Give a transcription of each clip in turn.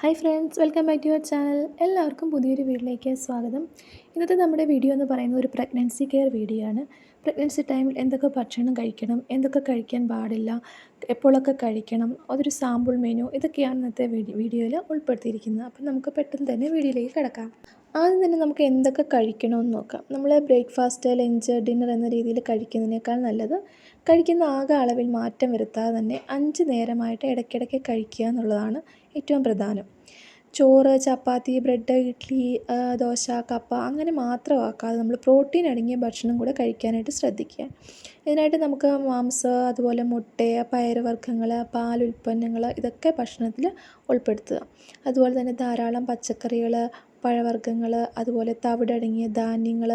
Hi friends welcome back to your channel. എല്ലാവർക്കും പുതിയൊരു വീഡിയോയിലേക്ക് സ്വാഗതം. ഇന്നത്തെ നമ്മുടെ വീഡിയോ എന്ന് പറയുന്നത് ഒരു പ്രഗ്നൻസി കെയർ വീഡിയോ ആണ്. പ്രഗ്നൻസി ടൈമിൽ എന്തൊക്കെ ഭക്ഷണം കഴിക്കണം എന്തൊക്കെ കഴിക്കാൻ പാടില്ല എപ്പോഴൊക്കെ കഴിക്കണം അതൊരു സാമ്പിൾ മെനു ഇതൊക്കെയാണ് ഇന്നത്തെ വീഡിയോയിൽ ഉൾപ്പെടുത്തിയിരിക്കുന്നത്. അപ്പം നമുക്ക് പെട്ടെന്ന് തന്നെ വീഡിയോയിലേക്ക് കിടക്കാം. ആദ്യം തന്നെ നമുക്ക് എന്തൊക്കെ കഴിക്കണമെന്ന് നോക്കാം. നമ്മൾ ബ്രേക്ക്ഫാസ്റ്റ് ലഞ്ച് ഡിന്നർ എന്ന രീതിയിൽ കഴിക്കുന്നതിനേക്കാൾ നല്ലത് കഴിക്കുന്ന ആകെ അളവിൽ മാറ്റം വരുത്താതെ തന്നെ അഞ്ച് നേരമായിട്ട് ഇടയ്ക്കിടയ്ക്ക് കഴിക്കുക എന്നുള്ളതാണ് ഏറ്റവും പ്രധാനം. ചോറ് ചപ്പാത്തി ബ്രെഡ് ഇഡ്ഡലി ദോശ കപ്പ അങ്ങനെ മാത്രമാക്കാതെ നമ്മൾ പ്രോട്ടീൻ അടങ്ങിയ ഭക്ഷണം കൂടെ കഴിക്കാനായിട്ട് ശ്രദ്ധിക്കുക. ഇതിനായിട്ട് നമുക്ക് മാംസം അതുപോലെ മുട്ട പയറുവർഗങ്ങൾ പാൽ ഉൽപ്പന്നങ്ങൾ ഇതൊക്കെ ഭക്ഷണത്തിൽ ഉൾപ്പെടുത്തുക. അതുപോലെ തന്നെ ധാരാളം പച്ചക്കറികൾ പഴവർഗങ്ങൾ അതുപോലെ തവിടടങ്ങിയ ധാന്യങ്ങൾ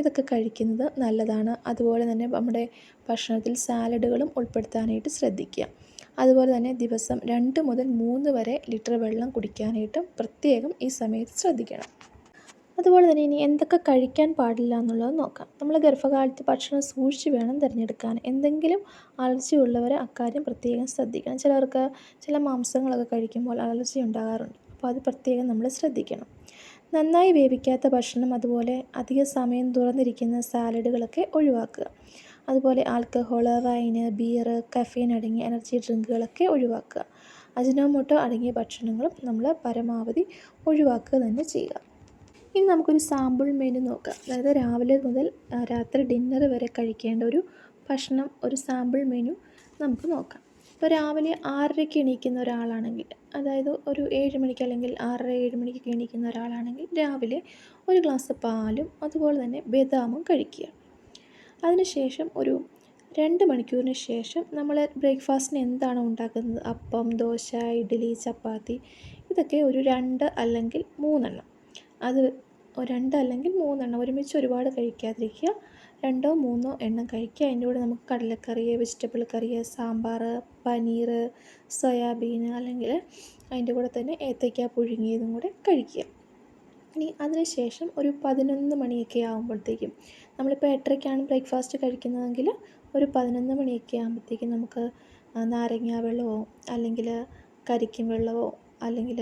ഇതൊക്കെ കഴിക്കുന്നത് നല്ലതാണ്. അതുപോലെ തന്നെ നമ്മുടെ ഭക്ഷണത്തിൽ സാലഡുകളും ഉൾപ്പെടുത്താനായിട്ട് ശ്രദ്ധിക്കുക. അതുപോലെ തന്നെ ദിവസം രണ്ട് മുതൽ മൂന്ന് വരെ ലിറ്റർ വെള്ളം കുടിക്കാനായിട്ടും പ്രത്യേകം ഈ സമയത്ത് ശ്രദ്ധിക്കണം. അതുപോലെ തന്നെ ഇനി എന്തൊക്കെ കഴിക്കാൻ പാടില്ല എന്നുള്ളത് നോക്കാം. നമ്മൾ ഗർഭകാലത്ത് ഭക്ഷണം സൂക്ഷിച്ച് വേണം തിരഞ്ഞെടുക്കാൻ. എന്തെങ്കിലും അലർജി ഉള്ളവർ അക്കാര്യം പ്രത്യേകം ശ്രദ്ധിക്കണം. ചിലർക്ക് ചില മാംസങ്ങളൊക്കെ കഴിക്കുമ്പോൾ അലർജി ഉണ്ടാകാറുണ്ട്. അപ്പോൾ അത് പ്രത്യേകം നമ്മൾ ശ്രദ്ധിക്കണം. നന്നായി വേവിക്കാത്ത ഭക്ഷണം അതുപോലെ അധിക സമയം തുറന്നിരിക്കുന്ന സാലഡുകളൊക്കെ ഒഴിവാക്കുക. അതുപോലെ ആൽക്കഹോൾ വൈന് ബിയർ കഫീൻ അടങ്ങിയ എനർജി ഡ്രിങ്കുകളൊക്കെ ഒഴിവാക്കുക. അജിനോമോട്ടോ അടങ്ങിയ ഭക്ഷണങ്ങളും നമ്മൾ പരമാവധി ഒഴിവാക്കുക തന്നെ ചെയ്യുക. ഇനി നമുക്കൊരു സാമ്പിൾ മെനു നോക്കാം. അതായത് രാവിലെ മുതൽ രാത്രി ഡിന്നർ വരെ കഴിക്കേണ്ട ഒരു ഭക്ഷണം ഒരു സാമ്പിൾ മെനു നമുക്ക് നോക്കാം. ഇപ്പോൾ രാവിലെ ആറരയ്ക്ക് എണീക്കുന്ന ഒരാളാണെങ്കിൽ അതായത് ഒരു ഏഴ് മണിക്ക് അല്ലെങ്കിൽ ആറര ഏഴ് മണിക്കൊക്കെ എണീക്കുന്ന ഒരാളാണെങ്കിൽ രാവിലെ ഒരു ഗ്ലാസ് പാലും അതുപോലെ തന്നെ ബദാമും കഴിക്കുക. അതിനുശേഷം ഒരു രണ്ട് മണിക്കൂറിന് ശേഷം നമ്മൾ ബ്രേക്ക്ഫാസ്റ്റിന് എന്താണോ ഉണ്ടാക്കുന്നത്? അപ്പം ദോശ ഇഡ്ഡലി ചപ്പാത്തി ഇതൊക്കെ ഒരു രണ്ട് അല്ലെങ്കിൽ മൂന്നെണ്ണം. അത് രണ്ട് അല്ലെങ്കിൽ മൂന്നെണ്ണം ഒരുമിച്ച് ഒരുപാട് കഴിക്കാതിരിക്കുക. രണ്ടോ മൂന്നോ എണ്ണം കഴിക്കുക. അതിന്റെ കൂടെ നമുക്ക് കടലക്കറി vegetable curry sambar paneer soybean അല്ലെങ്കിൽ അതിന്റെ കൂടെ തന്നെ ഏത്തയ്ക്ക പുഴുങ്ങിയതും കൂടെ കഴിക്കുക. ഇനി അതിനുശേഷം ഒരു പതിനൊന്ന് മണിയൊക്കെ ആകുമ്പോഴത്തേക്കും നമ്മളിപ്പോൾ എട്ടരയ്ക്കാണ് ബ്രേക്ക്ഫാസ്റ്റ് കഴിക്കുന്നതെങ്കിൽ ഒരു പതിനൊന്ന് മണിയൊക്കെ ആകുമ്പോഴത്തേക്കും നമുക്ക് നാരങ്ങ വെള്ളമോ അല്ലെങ്കിൽ കരിക്കും വെള്ളമോ അല്ലെങ്കിൽ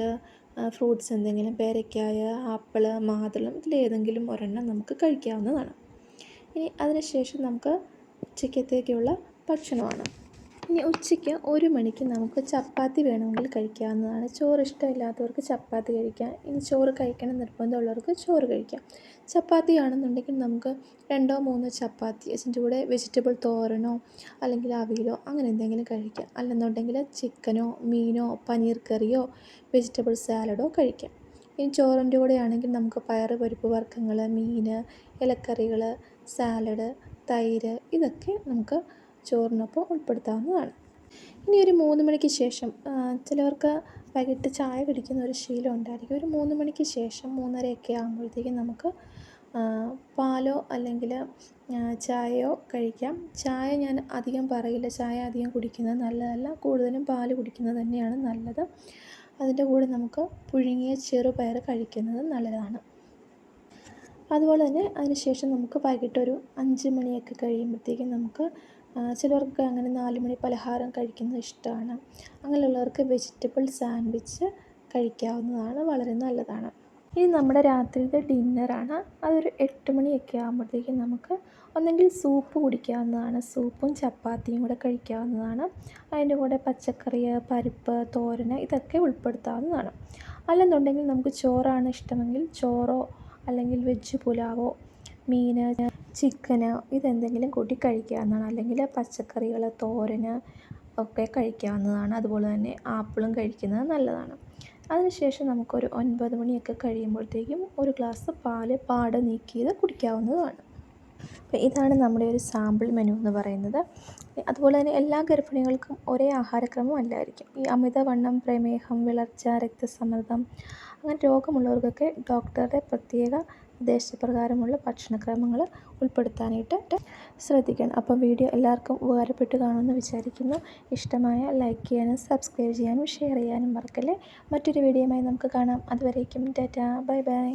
ഫ്രൂട്ട്സ് എന്തെങ്കിലും പേരയ്ക്കായ ആപ്പിൾ മാതളം ഇതിലേതെങ്കിലും ഒരെണ്ണം നമുക്ക് കഴിക്കാവുന്നതാണ്. ഇനി അതിനുശേഷം നമുക്ക് ഉച്ചക്കത്തേക്കുള്ള ഭക്ഷണമാണ്. ഇനി ഉച്ചയ്ക്ക് ഒരു മണിക്ക് നമുക്ക് ചപ്പാത്തി വേണമെങ്കിൽ കഴിക്കാവുന്നതാണ്. ചോറ് ഇഷ്ടമില്ലാത്തവർക്ക് ചപ്പാത്തി കഴിക്കാം. ഇനി ചോറ് കഴിക്കണം നിർബന്ധമുള്ളവർക്ക് ചോറ് കഴിക്കാം. ചപ്പാത്തി ആണെന്നുണ്ടെങ്കിൽ നമുക്ക് രണ്ടോ മൂന്നോ ചപ്പാത്തി അതിന്റെ കൂടെ വെജിറ്റബിൾ തോരനോ അല്ലെങ്കിൽ അവിയലോ അങ്ങനെ എന്തെങ്കിലും കഴിക്കാം. അല്ലെന്നുണ്ടെങ്കിൽ ചിക്കനോ മീനോ പനീർ കറിയോ വെജിറ്റബിൾ സാലഡോ കഴിക്കാം. ഇനി ചോറിന്റെ കൂടെ ആണെങ്കിൽ നമുക്ക് പയർ പരിപ്പ് വർഗങ്ങൾ മീൻ ഇലക്കറികൾ സാലഡ് തൈര് ഇതൊക്കെ നമുക്ക് ചോറിനൊപ്പം ഉൾപ്പെടുത്താവുന്നതാണ്. ഇനി ഒരു മൂന്ന് മണിക്ക് ശേഷം ചിലവർക്ക് വൈകിട്ട് ചായ കുടിക്കുന്ന ഒരു ശീലം ഉണ്ടായിരിക്കും. ഒരു മൂന്ന് മണിക്ക് ശേഷം മൂന്നരയൊക്കെ ആകുമ്പോഴത്തേക്കും നമുക്ക് പാലോ അല്ലെങ്കിൽ ചായയോ കഴിക്കാം. ചായ ഞാൻ അധികം പറയില്ല. ചായ അധികം കുടിക്കുന്നത് നല്ലതല്ല. കൂടുതലും പാൽ കുടിക്കുന്നത് തന്നെയാണ് നല്ലത്. അതിന്റെ കൂടെ നമുക്ക് പുഴുങ്ങിയ ചെറുപയർ കഴിക്കുന്നത് നല്ലതാണ്. അതുപോലെ തന്നെ അതിന് ശേഷം നമുക്ക് വൈകിട്ടൊരു അഞ്ച് മണിയൊക്കെ കഴിയുമ്പോഴത്തേക്കും നമുക്ക് ചിലർക്ക് അങ്ങനെ നാല് മണി പലഹാരം കഴിക്കുന്നത് ഇഷ്ടമാണ്. അങ്ങനെയുള്ളവർക്ക് വെജിറ്റബിൾ സാൻഡ്വിച്ച് കഴിക്കാവുന്നതാണ് വളരെ നല്ലതാണ്. ഇനി നമ്മുടെ രാത്രിയിലെ ഡിന്നറാണ് അതൊരു എട്ട് മണിയൊക്കെ ആകുമ്പോഴത്തേക്കും നമുക്ക് ഒന്നെങ്കിൽ സൂപ്പ് കുടിക്കാവുന്നതാണ്. സൂപ്പും ചപ്പാത്തിയും കൂടെ കഴിക്കാവുന്നതാണ്. അതിന്റെ കൂടെ പച്ചക്കറി പരിപ്പ് തോരൻ ഇതൊക്കെ ഉൾപ്പെടുത്താവുന്നതാണ്. അല്ലെന്നുണ്ടെങ്കിൽ നമുക്ക് ചോറാണ് ഇഷ്ടമെങ്കിൽ ചോറോ അല്ലെങ്കിൽ വെജ് പുലാവോ മീൻ ചിക്കന് ഇതെന്തെങ്കിലും കൂട്ടി കഴിക്കാവുന്നതാണ് അല്ലെങ്കിൽ പച്ചക്കറികൾ തോരൻ ഒക്കെ കഴിക്കാവുന്നതാണ് അതുപോലെ തന്നെ ആപ്പിളും കഴിക്കുന്നത് നല്ലതാണ്. അതിനുശേഷം നമുക്കൊരു ഒൻപത് മണിയൊക്കെ കഴിയുമ്പോഴത്തേക്കും ഒരു ഗ്ലാസ് പാൽ പാടെ നീക്കിയത് കുടിക്കാവുന്നതാണ്. അപ്പോൾ ഇതാണ് നമ്മുടെ ഒരു സാമ്പിൾ മെനു എന്ന് പറയുന്നത്. അതുപോലെ തന്നെ എല്ലാ ഗർഭിണികൾക്കും ഒരേ ആഹാരക്രമം അല്ലായിരിക്കും. ഈ അമിതവണ്ണം പ്രമേഹം വിളർച്ച രക്തസമ്മർദ്ദം അങ്ങനെ രോഗമുള്ളവർക്കൊക്കെ ഡോക്ടറുടെ പ്രത്യേക നിർദ്ദേശപ്രകാരമുള്ള ഭക്ഷണക്രമങ്ങൾ ഉൾപ്പെടുത്താനായിട്ട് ശ്രദ്ധിക്കണം. അപ്പോൾ വീഡിയോ എല്ലാവർക്കും ഉപകാരപ്പെട്ട് കാണുമെന്ന് വിചാരിക്കുന്നു. ഇഷ്ടമായ ലൈക്ക് ചെയ്യാനും സബ്സ്ക്രൈബ് ചെയ്യാനും ഷെയർ ചെയ്യാനും മറക്കല്ലേ. മറ്റൊരു വീഡിയോയുമായി നമുക്ക് കാണാം. അതുവരേക്കും ടാറ്റാ. Bye bye.